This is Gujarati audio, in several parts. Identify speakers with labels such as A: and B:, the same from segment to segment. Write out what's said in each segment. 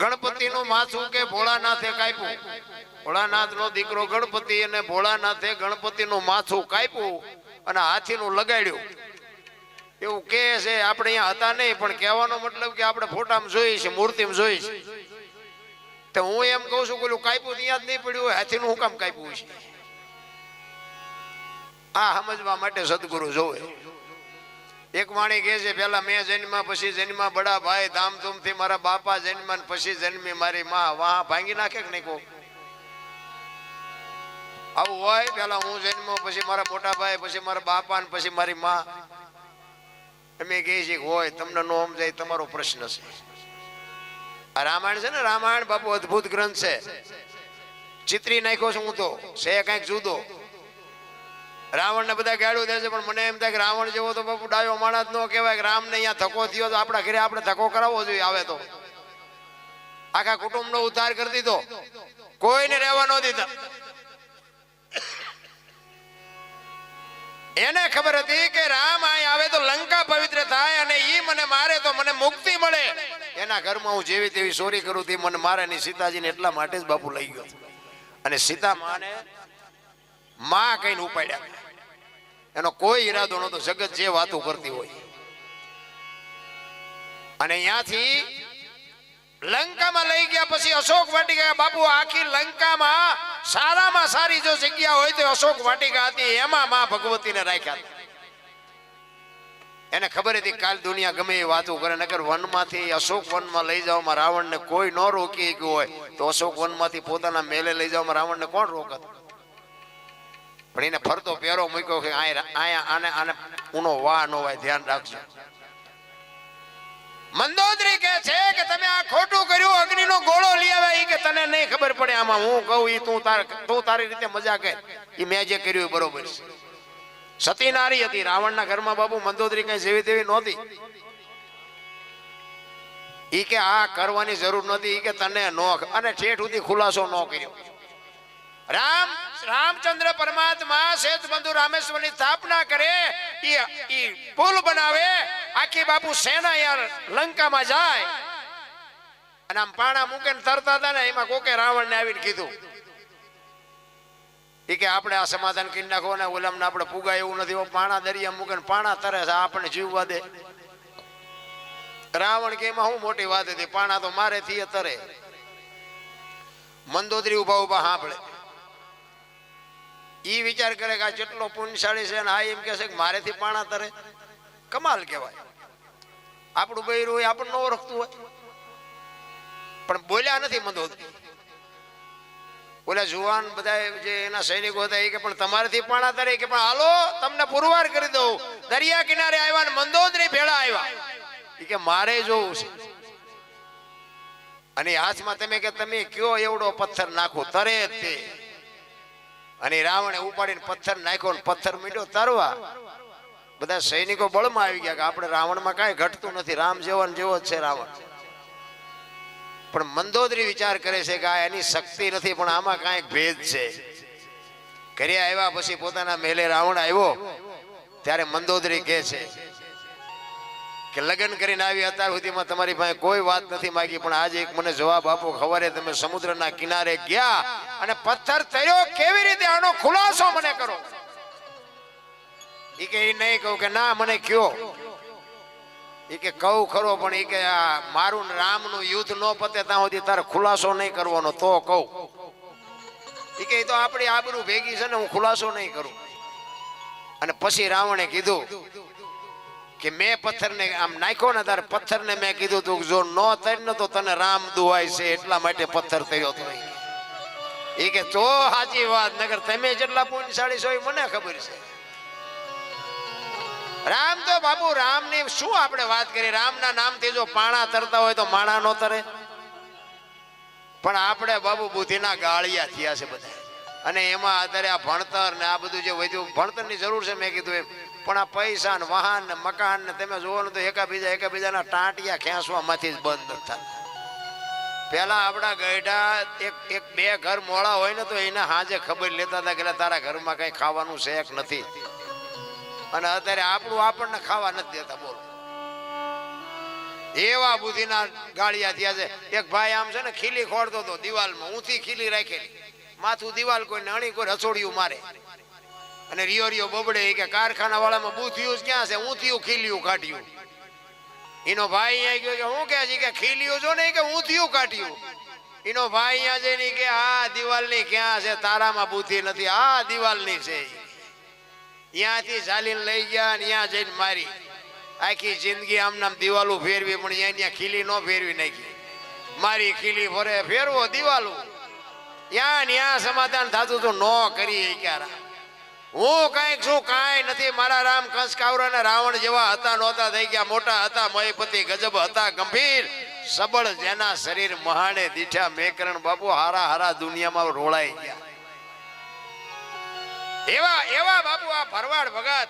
A: ગણપતિ નું માથું કે ભોળાનાથે કાપ્યું? ભોળાનાથ નો દીકરો ગણપતિ અને ભોળાનાથે ગણપતિ નું માથું કાપ્યું અને હાથી નું લગાડ્યું. એવું કે છે, આપણે અહીંયા હતા નહીં, પણ કહેવાનો મતલબ કે આપણે ફોટામાં જોઈ છે મૂર્તિમાં જોઈ છે તો હું એમ કહું છું ઓલું કાપ્યું ત્યાં જ નહીં પડ્યું હોય, હાથીનું હું કામ કાપ્યું છે આ સમજવા માટે સદગુરુ જોવે. એક વાણી કહે છે, પેલા મેં જન્મા પછી જન્મા બડા ભાઈ, ધામધૂમથી મારા બાપા જન્મા પછી જન્મી મારી માં. વાહ, ભાંગી નાખે કે નહીં આવું હોય, પેલા હું જન્મો પછી મારા મોટા ભાઈ, પછી મારા બાપા ને પછી મારી માં. અમે કહે છે હોય, તમને નો સમજાય, તમારો પ્રશ્ન છે. આ રામાયણ છે ને, રામાયણ બાપુ અદ્ભુત ગ્રંથ છે. ચિત્રી નાખ્યો છું હું તો. છે કંઈક જુદો. રાવણ ને બધા ગાડું દે પણ મને એમ થાય કે રાવણ જેવો તો બાપુ ડાયો માણસ નો કહેવાય, કે રામ ને અહીંયા ધક્કો થયો તો આપણા ઘરે આપણે ધક્કો કરાવવો જોઈએ, આવે તો. આખા કુટુંબ નો ઉદ્ધાર કરી દીધો. કોઈને રહેવા ન દીધા. એને ખબર હતી કે રામ અહીં આવે તો લંકા પવિત્ર થાય અને ઈ મને મારે તો મને મુક્તિ મળે. એના ઘરમાં હું જેવી તેવી ચોરી કરું તે મને મારે નહીં સીતાજીને એટલા માટે જ બાપુ લઈ ગયો. અને સીતા માને માં કઈને ઉપાડ્યા. એનો કોઈ ઈરાદો નતો જગત જે વાતો કરતી હોય. અને અહીંયાથી લંકામાં લઈ ગયા પછી અશોક વાટિકા, બાપુ, આખી લંકામાં સારામાં સારી જો જગ્યા હોય તો અશોક વાટિકા હતી, એમાં માં ભગવતીને રાખ્યા. એને ખબર હતી કાલ દુનિયા ગમે એ વાતો કરે નગર વનમાંથી, અશોક વનમાં લઈ જવામાં રાવણને કોઈ ન રોકી ગયો હોય, તો અશોક વનમાંથી પોતાના મેલે લઈ જવામાં રાવણને કોણ રોકત? પણ એને ફરતો પહેરો મૂક્યો કે આયા આને આને ઉનો વાહ નો હોય ધ્યાન રાખજો. મંદોદરી કે છે કે તમે આ ખોટું કર્યું, અગ્નિનો ગોળો લઈ આવે એ કે તને નહીં ખબર પડે આમાં હું કહું એ તું તાર તું તારી રીતે મજા કર એ મેં જે કર્યું એ બરોબર છે. સતી નારી હતી, રાવણના ઘરમાં બાબુ મંદોદરી કઈ જેવી તેવી નહોતી. ઈ કે આ કરવાની જરૂર નથી ઈ કે તને નો અને ઠેઠ સુધી ખુલાસો ન કર્યો. રામ, રામચંદ્ર પરમાત્મા શેત બંધુ રામેશ્વરની સ્થાપના કરે પુલ બનાવે, આખી બાપુ સેના યાર લંકામાં જાય. અને આમ પાણા મૂકીને તરતા હતા ને, એમાં કોકે રાવણ ને આવીને કીધું. એ કે આપણે આ સમાધાન કરી નાખો ને ઓલામને આપણે પુગાય એવું નથી, પાણા દરિયા મૂકે પાણા તરે છે આપણે જીવવા દે. રાવણ કે એમાં શું મોટી વાત હતી, પાણા તો મારે થી તરે. મંદોદરી ઊભા ઊભા સાંભળે ઈ વિચાર કરે કે આ જેટલો પુણ્યશાળી છે અને આ એમ કે છે કે મારેથી પાણા તરે. કમાલ કહેવાય. આપણું બૈરું હોય, આપણને ઓળખતું હોય. પણ બોલ્યા નથી મંદોદ ઓલા જુવાન બધા જે એના સૈનિકો હતા, એ કે પણ તમારેથી પાણા તરે કે પણ હાલો, તમને પુરવાર કરી દઉં. દરિયા કિનારે આવ્યા ને મંદોદરી ભેળા આવ્યા. એ કે મારે જોવું છે. અને એ હાથમાં તમે કે તમે કયો એવડો પથ્થર નાખો, તરે તે. અને રાવણે ઉપાડીને પથ્થર નાખ્યો પથ્થર મીડ્યો તરવા. બધા સૈનિકો બળમાં આવી ગયા કે આપણે રાવણમાં કાંઈ ઘટતું નથી. રામ જેવો જેવો જ છે રાવણ. પણ મંદોદરી વિચાર કરે છે કે આ એની શક્તિ નથી, પણ આમાં કાંઈક ભેદ છે. ઘરે આવ્યા પછી પોતાના મેલે રાવણ આવ્યો, ત્યારે મંદોદરી કહે છે કે લગ્ન કરીને આવી અત્યાર સુધીમાં તમારી પાસે કોઈ વાત નથી માગી, પણ આજે એક મને જવાબ આપો ખબરે તમે સમુદ્રના કિનારે ગયા અને પથ્થર તર્યો કેવી રીતે આનો ખુલાસો મને કરો? ઈ કે ઈ નહીં કહું કે ના, મને કયો. ઈ કે કહું ખરો, પણ ઈ કે મારું રામનું યુદ્ધ ન પતે ત્યાં સુધી તારે ખુલાસો નહીં કરવાનો, તો કહું. ઈ કે તો આપણી આબરૂ ભેગી છે ને, હું ખુલાસો નહીં કરું. અને પછી રાવણે કીધું કે મેં પથ્થરને, આમ નાખ્યો ને તારે પથ્થરને મેં કીધું તું જો ન તર તો તને રામ દુવાય છે, એટલા માટે પથ્થર તર્યો તો એ કે તો સાચી વાત નગર તમે જેટલા પુણ્યશાળી છો એ મને ખબર છે. રામ તો બાબુ રામની શું આપણે વાત કરીએ? રામના નામથી જો પાણા તરતા હોય તો માણા નો તરે. પણ આપણે બાબુ બુદ્ધિના ગાળિયા થયા છે બધા. અને એમાં અત્યારે આ ભણતર ને આ બધું જે વધ્યું, ભણતરની જરૂર છે, મેં કીધું એમ. પણ આ પૈસા ને વાહન ને મકાન ને તમે જોવો ને તો એકાબીજા એકાબીજાના ટાંટિયા ખેંચવામાંથી જ બંધ થતા. પેલા આપણા ગઈઢા એક એક બે ઘર મોડા હોય ને તો એના હાજે ખબર લેતા હતા કે તારા ઘરમાં કઈ ખાવાનું શેક નથી. અને અત્યારે આપણું આપણને ખાવા નથી દેતા, બોલો. એવા બુદ્ધિના ગાળિયા થયા છે. એક ભાઈ આમ છે ને ખીલી ખોડતો હતો દિવાલમાં ઊંથી ખીલી રાખેલી. માથું દિવાલ કોઈ અણી કોઈ રસોડિયું મારે. અને રિયો રિયો બબડે કે કારખાના વાળામાં બુથિયું જ ક્યાં છે? ઊંધિયું ખીલિયું કાઢ્યું. એનો ભાઈ અહીંયા ગયો કે, હું કે છે? કે ખીલ્યું જો ને કે ઊંધિયું કાઢ્યું. એનો ભાઈ અહીંયા જઈને કે, આ દિવાલની ક્યાં છે? તારામાં બુદ્ધિ નથી. આ દિવાલની છે. ત્યાંથી ચાલીને લઈ ગયા અને ત્યાં જઈને મારી. આખી જિંદગી આમ નામ દિવાલો ફેરવી, પણ અહીંયા ખીલી ન ફેરવી નાખી. મારી ખીલી ફરે, ફેરવો દિવાલો. ત્યાં ત્યાં સમાધાન થતું તો ન કરી ક્યારે હું કંઈક છું, કાંઈ નથી. મારા રામ કંસ કાવરા રાવણ જેવા હતા, નહોતા, થઈ ગયા. મોટા હતા, મયપતિ, ગજબ હતા, ગંભીર. સબળ જેના શરીર મહાણે દીઠા મેકરણ બાપુ હારા હારા દુનિયામાં રોળાઈ ગયા. એવા એવા બાપુ આ ભરવાડ ભગત.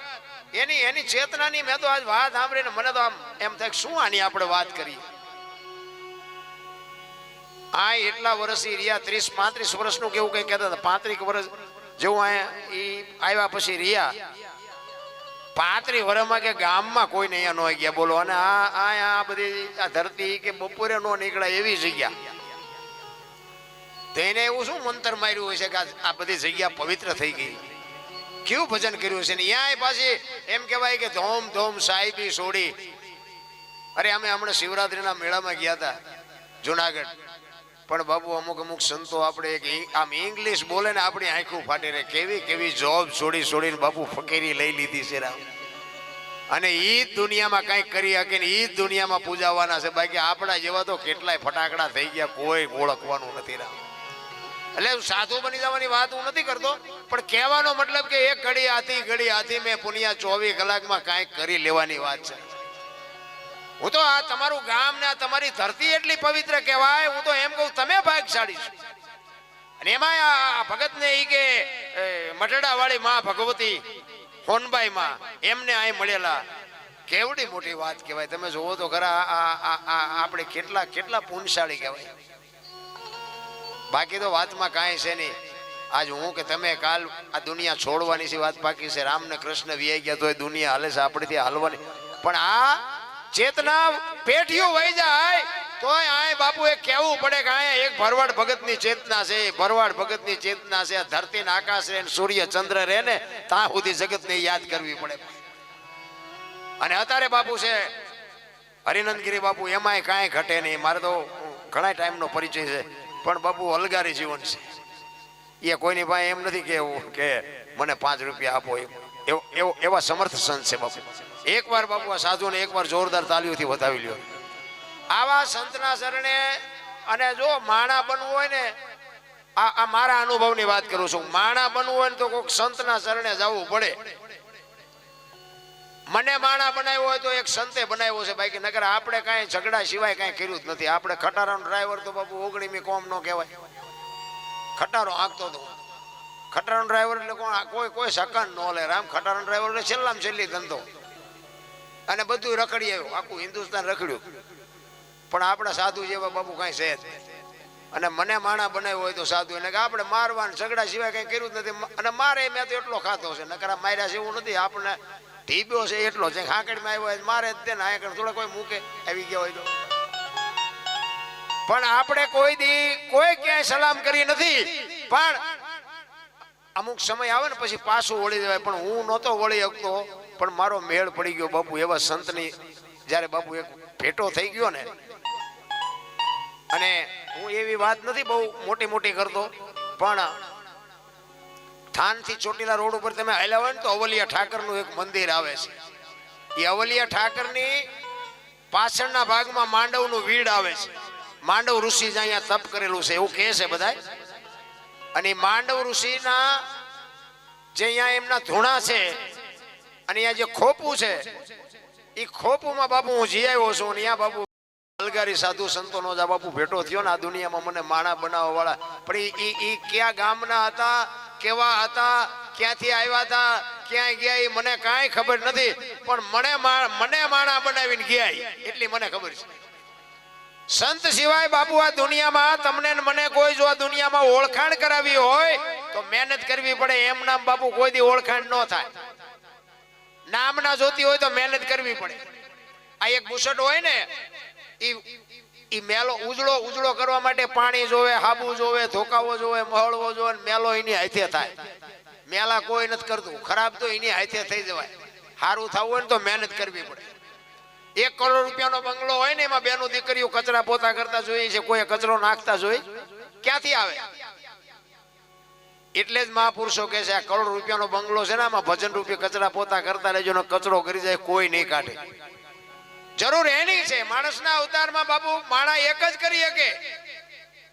A: એની એની ચેતનાની મેં તો આજ વાત સાંભળીને મને તો આમ એમ થાય શું આની આપણે વાત કરીએ? આ એટલા વર્ષથી રહ્યા, ત્રીસ, પાંત્રીસ વર્ષનું કેવું કઈ કહેતા હતા? પાંત્રીસ વર્ષ જેવું અહીંયા એ આવ્યા પછી રહ્યા પાંત્રીસ વર્ષમાં કે ગામમાં કોઈ નહીં ન ગયા. બોલો, અને આ આ બધી આ ધરતી કે બપોરે નો નીકળે એવી જગ્યા. તેને એવું શું મંતર માર્યું હોય છે કે આ બધી જગ્યા પવિત્ર થઈ ગઈ? કેવું ભજન કર્યું છે ને ત્યાં પાછી એમ કહેવાય કે ધોમ ધોમ સાહેબી સોડી. અરે અમે હમણાં શિવરાત્રીના મેળામાં ગયા હતા, જુનાગઢ. પણ બાબુ, અમુક અમુક સંતો આપણે એક આમ ઇંગ્લિશ બોલે ને આપણી આંખું ફાટી રહે. કેવી કેવી જોબ છોડી છોડીને બાપુ ફકીરી લઈ લીધી છે રામ. અને ઈ દુનિયામાં કંઈક કરી શકે ને જ દુનિયામાં પૂજાવાના છે. બાકી આપણા જેવા તો કેટલાય ફટાકડા થઈ ગયા, કોઈ ઓળખવાનું નથી રામ. એટલે સાધુ બની જવાની વાત હું નથી કરતો, પણ કહેવાનો મતલબ કે એક ઘડી આથી ઘડી આથી મેં પુનિયા ચોવીસ કલાકમાં કાંઈક કરી લેવાની વાત છે. હું તો આ તમારું ગામ ને તમારી ધરતી એટલી પવિત્ર કહેવાય, હું તો એમ કહું, તમે ભાગશાળી છો. અને એમાં આ ભગત ને ઈ કે મટડા વાળી માં ભગવતી, હોનબાઈ માં, એમને આ મળેલા. કેવડી મોટી વાત કહેવાય. તમે જોવો તો ખરા આપણે કેટલા કેટલા પુણશાળી કહેવાય. બાકી તો વાતમાં કાંઈ છે નહીં. આજ હું કે તમે કાલ આ દુનિયા છોડવાની છે વાત બાકી છે. રામ ને કૃષ્ણ વ્યાઈ ગયા તો એ દુનિયા હાલે છે, આપણેથી હાલવાની. પણ આ ચેતના પેઢીઓ વહી જાય, તોય આય બાપુ એ કહેવું પડે કે આયા એક ભરવાડ ભગતની ચેતના છે ભરવાડ ભગતની ચેતના છે, આ ધરતી ને આકાશ રહે સૂર્ય ચંદ્ર રહે ને, ત્યાં સુધી જગતને યાદ કરવી પડે. અને અત્યારે બાપુ છે, હરિનંદગીરી બાપુ, એમાંય કાંઈ ઘટે નહીં. મારે તો ઘણા ટાઈમનો પરિચય છે, પણ બાપુ અલગારી જીવન છે. એ કોઈની પાસે એમ નથી કેવું કે મને પાંચ રૂપિયા આપો. એવો એવા સમર્થ સંત છે બાપુ. એકવાર બાપુ આ સાધુને એકવાર જોરદાર તાલીઓથી વધાવી લ્યો. આવા સંતના શરણે અને જો માણા બનવું હોય ને, આ આ મારા અનુભવની વાત કરું છું. માણા બનવું હોય ને તો કોઈક સંતના શરણે જવું પડે. મને માણા બનાવ્યો હોય તો એક સંતે બનાવ્યો છે બાકી નગર આપણે કાંઈ ઝઘડા સિવાય કાંઈ કર્યું જ નથી. આપણે ખટારાનો ડ્રાઈવર તો બાપુ ઓગણીમી કોમ નો કહેવાય. ખટારો આંકતો હતો ખટારાનો ડ્રાઈવર એટલે કોણ? કોઈ કોઈ સકન ન લે. રામ, ખટારાનો ડ્રાઈવર એટલે છેલ્લામાં છેલ્લી ધંધો. અને બધું રખડી આવ્યું. આખું હિન્દુસ્તાન રખડ્યું. પણ આપણા સાધુ જેવા બાબુ કાંઈ છે અને મને માણા બનાવ્યો હોય તો સાધુ એને કે આપણે મારવા ને ઝઘડા સિવાય કંઈ કર્યું જ નથી. અને મારે મેં તો એટલો ખાતો છે. નકરા માર્યા છે એવું નથી. આપણે ઢીબ્યો છે એટલો. છે ખાંકડીમાં આવ્યો હોય, મારે જ તે ને થોડો કોઈ મૂકે, આવી ગયા હોય તો. પણ આપણે કોઈ દી, કોઈ ક્યાંય સલામ કરી નથી. પણ અમુક સમય આવે ને પછી પાછું વળી જવાય. પણ હું નહોતો વળી શકતો. પણ મારો મેળ પડી ગયો બાપુ, એવા સંતની જ્યારે બાપુ એક ભેટો થઈ ગયો ને, અને હું એવી વાત નથી બહુ મોટી મોટી કરતો, પણ થાનથી ચોટીલા રોડ ઉપર તમે હાલ્યા હોય ને તો અવલિયા ઠાકરનું એક મંદિર આવે છે. એ અવલિયા ઠાકરની પાછળના ભાગમાં માંડવનું વીડ આવે છે. માંડવ ઋષિ જ અહીંયા તપ કરેલું છે, એવું કહે છે બધાય. અને માંડવ ઋષિના જે અહીંયા એમના ધૂણા છે અને અહીંયા જે ખોપું છે એ ખોપુમાં બાપુ હું જી આવ્યો છું અહીંયા બાપુ અલગારી સાધુ સંતોનો જ બાપુ ભેટો થયો ને આ દુનિયામાં મને માણા બનાવવા વાળા પણ ઈ ઈ કયા ગામના હતા, કેવા હતા, ક્યાંથી આવ્યા હતા ક્યાં ગયા ઈ મને કાંઈ ખબર નથી, પણ મને મને માણા બનાવીને ગયા એટલી મને ખબર છે. સંત સિવાય બાપુ આ દુનિયામાં તમને મને કોઈ જો આ દુનિયામાં ઓળખાણ કરાવી હોય, તો મહેનત કરવી પડે. એમ નામ બાપુ કોઈ દી ઓળખાણ ન થાય. નામના જોતી હોય તો મહેનત કરવી પડે. આ એક બુસટ હોય ને, ઈ મેલો ઉજળો ઉજળો કરવા માટે પાણી જોવે, હાબુ જોવે, ધોકાવો જોવે, મહળવો જોવે મેલો એની હાથે થાય. મેલા કોઈ નથી કરતું. ખરાબ તો એની હાથે થઈ જવાય. સારું થવું હોય ને તો મહેનત કરવી પડે. એક કરોડ રૂપિયાનો બંગલો હોય ને, એમાં બેનું દીકરીઓ કચરા પોતા કરતા જોઈએ છે, કોઈ કચરો નાખતા જોઈ ક્યાંથી આવે? એટલે જ મહાપુરુષો કે છે, આ કરોડ રૂપિયાનો બંગલો છે ને, આમાં ભજન રૂપિયા કચરા પોતા કરતા રહેજો ને કચરો કરી જાય, કોઈ નહીં કાઢે. જરૂર એની છે, માણસના અવતારમાં બાબુ માણા એક જ કરી શકે.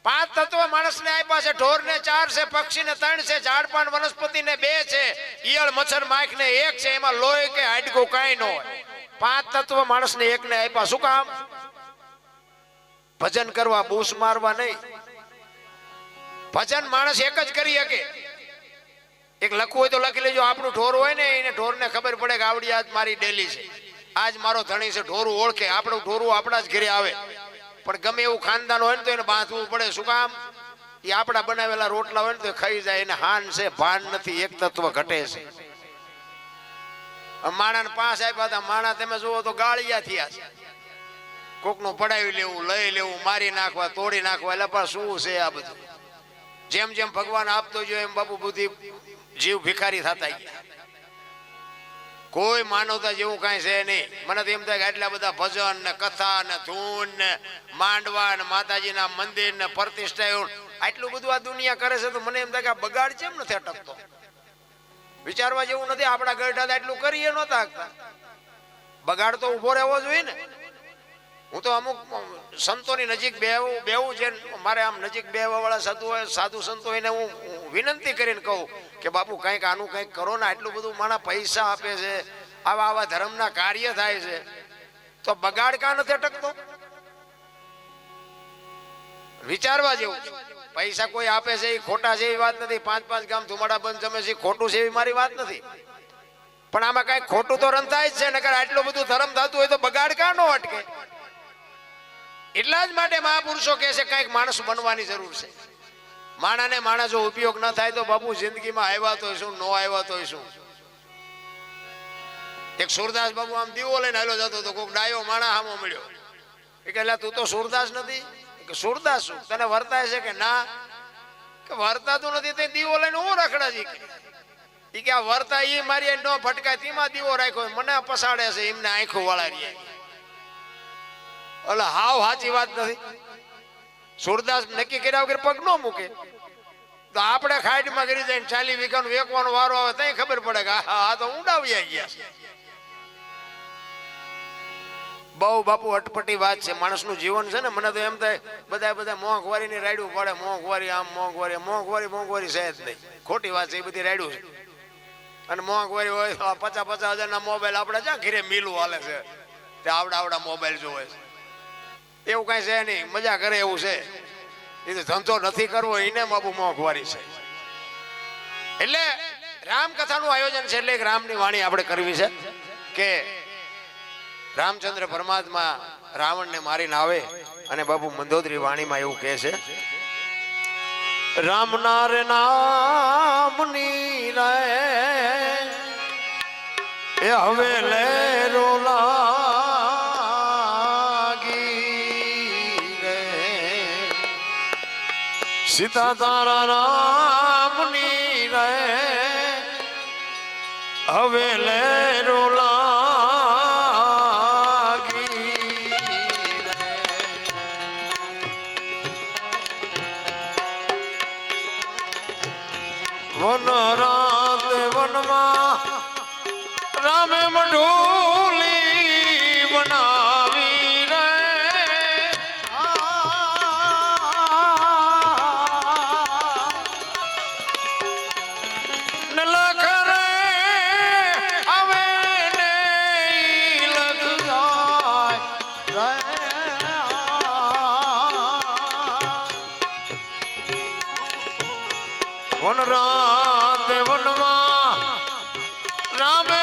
A: પાંચ તત્વ માણસને આપ્યા છે ઢોર ને ચાર છે પક્ષી ને ત્રણ છે ઝાડ પાન વનસ્પતિ ને બે છે, ઈયળ, મચ્છર માખ ને એક છે, એમાં લોહી કે હાડકું કાંઈ ન પાંચ તત્વ માણસને એક ને આપ્યા, શું કામ? ભજન કરવા, બૂસ મારવા નહીં. ભજન માણસ એક જ કરી શકે. એક લખવું હોય તો લખી લેજો. આપણું ઢોર હોય ને, એને ઢોરને ખબર પડે કે આવડી આજ મારી ડેલી છે. આજ મારો ધણી છે. ઢોરું ઓળખે. આપણું ઢોરું આપણા જ ઘરે આવે. પણ ગમે એવું ખાનદાન હોય ને તો એને બાંધવું પડે. શું કામ? એ આપણા બનાવેલા રોટલા હોય ને તો ખાઈ જાય. એને હાન છે, ભાન નથી. એક તત્વ ઘટે છે. માણા પાંચ આપ્યા હતા. માણા તમે જુઓ તો ગાળિયા થયા છે. કોકનું પડાવી લેવું, લઈ લેવું, મારી નાખવા, તોડી નાખવા. એટલે પણ શું છે આ બધું? જેમ જેમ ભગવાન આપતો જો એમ બાપુ બુદ્ધિ જીવ ભિખારી થતા કોઈ માનવતા જેવું કઈ છે નહીં. મને તો એમ થાય કે આટલા બધા ભજન ને કથા ને ધૂન ને માંડવા ને માતાજીના મંદિર ને પ્રતિષ્ઠા આટલું બધું આ દુનિયા કરે છે તો મને એમ થાય કે આ બગાડ કેમ નથી અટકતો? વિચારવા જેવું નથી. આપણા ગઢા આટલું કરીએ નહોતા. બગાડ તો ઊભો રહેવો જોઈએ ને. હું તો અમુક સંતોની નજીક બેવું બેવું છે, મારે આમ નજીક બેવા વાળા સાધુ હોય, સાધુ સંતો એને હું વિનંતી કરીને કહું કે બાપુ, કંઈક આનું કંઈક કરો ને, આટલું બધું માણા પૈસા આપે છે, આવા આવા ધર્મના કાર્ય થાય છે. તો બગાડ કા નથી અટકતો? વિચારવા જેવું. પૈસા કોઈ આપે છે એ ખોટા છે એવી વાત નથી. પાંચ પાંચ ગામ ધુમાડા બંધ જમે છે ખોટું છે એવી મારી વાત નથી. પણ આમાં કઈ ખોટું તો રંધાય જ છે, નકર આટલું બધું ધર્મ થતું હોય તો બગાડ કા નો અટકે? એટલા જ માટે મહાપુરુષો કહે છે કંઈક માણસ બનવાની જરૂર છે. માણાને માણસ જો ઉપયોગ ન થાય તો બાપુ જિંદગીમાં આવ્યા તો શું નો આવ્યા તો શું? એક સુરદાસ બાબુ આમ દીવો લઈને હાલો જતો તો કોઈક ડાયો માણા હામો મળ્યો. એ કે "લા, તું તો સુરદાસ નથી? કે સુરદાસ શું તને વર્તાય છે કે ના? કે વર્તાતું નથી તે દીવો લઈને હું રખડાજી એ કે આ વર્તા એ મારી ન ફટકાય તેમાં દીવો રાખ્યો મને પસાડે છે એમને આંખો વાળારી એટલે હાવ સાચી વાત નથી. સુરદાસ નક્કી કર્યા વગર પગ ન મૂકે. તો આપણે ખાઈટમાં કરી જાય ચાલી વીઘાનું વેકવાનો વારો આવે ત્યાં ખબર પડે કે આ તો ઊંડાવ્યા ગયા બહુ બાપુ અટપટી વાત છે, માણસનું જીવન છે ને, મને તો એમ થાય બધા બધા મોંઘવારીની રાયડું પડે, મોંઘવારી આમ, મોંઘવારી મોંઘવારી મોંઘવારી છે જ નહીં. ખોટી વાત છે, એ બધી રાયડું છે. અને મોંઘવારી હોય પચાસ પચાસ હજારના મોબાઈલ આપણે જ્યાં ઘીરે મિલું હાલે છે? તે આવડા આવડા મોબાઈલ જોવે છે. એવું કાંઈ છે નહીં. મજા કરે એવું છે. એ ધંધો નથી કરવો એને બાબુ મોંઘવારી છે. એટલે રામકથાનું આયોજન છે એટલે રામની વાણી આપણે કરવી છે કે રામચંદ્ર પરમાત્મા રાવણને મારીને આવે અને બાબુ મંદોદરી વાણીમાં એવું કહે છે રામના રે નામની રે હવે લે રોલાગી સીતા તારા રામની રે હવે લે વન રાત વનમાં રામે મઢોલી રામે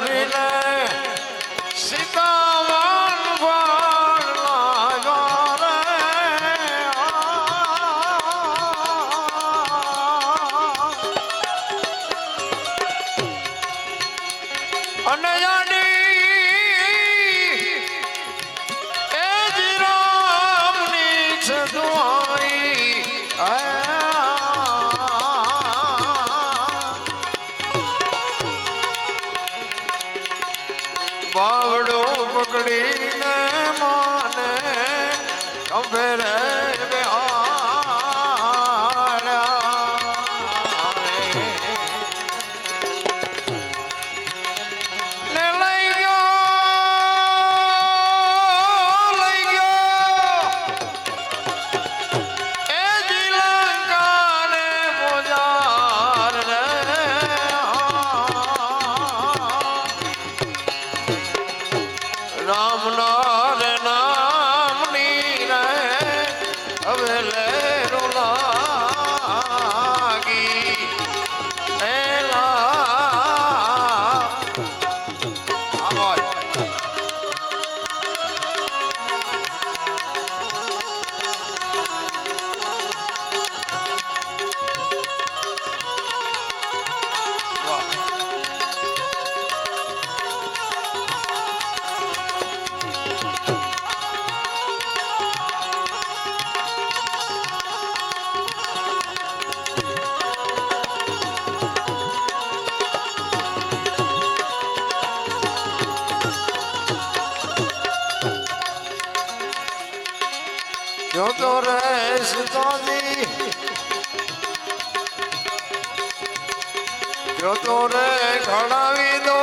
A: i Jamila. જો તો રે ઘડાવી દો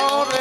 A: એમનો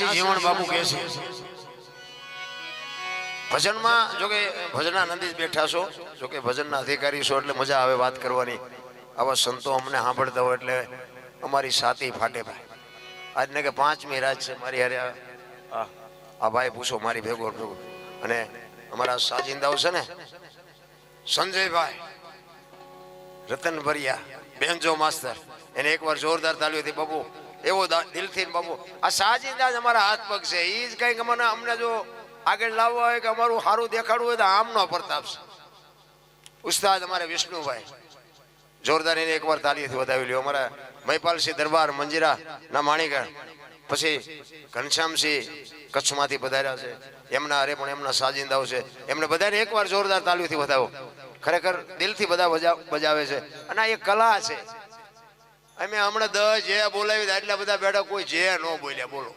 A: દાસી જીવણ બાબુ કહે છે. ભજનમાં જોકે ભજનાનંદી જ બેઠા છો, જોકે ભજનના અધિકારી છો એટલે મજા આવે વાત કરવાની. આવા સંતો અમને સાંભળતા હોય એટલે અમારી સાતી ફાટે ભાઈ. આજને કે પાંચમી રાત છે મારી હારે આ- ભાઈ પૂછો મારી ભેગો ભેગો. અને અમારા સાજિંદાઓ છે ને, સંજયભાઈ રતન ભરિયા બેનજો માસ્તર, એને એકવાર જોરદાર તાળીઓ હતી બાબુ એવો દિલથી બાબુ. આ સાજિંદા જ અમારા હાથ પગ છે. એ જ કંઈક મને અમને જો આગળ લાવવા હોય કે અમારું સારું દેખાડવું હોય તો આમનો પ્રતાપ છે. ઉસ્તાદ અમારે વિષ્ણુભાઈ. જોરદાર એને એકવાર તાલીથી વધાવી લ્યો. અમારા મહિપાલસિંહ દરબાર, મંજીરા, ના માણીગઢ પછી ઘનશ્યામસિંહ કચ્છમાંથી પધાર્યા છે. એમના અરે પણ એમના સાજિંદાઓ છે. એમને બધાને એકવાર જોરદાર તાલીઓથી વધાવો. ખરેખર દિલથી બધા બજા- બજાવે છે. અને આ એક કલા છે. અમે હમણાં દસ જે બોલાવી એટલા બધા બેઠા કોઈ જે ન બોલ્યા બોલો.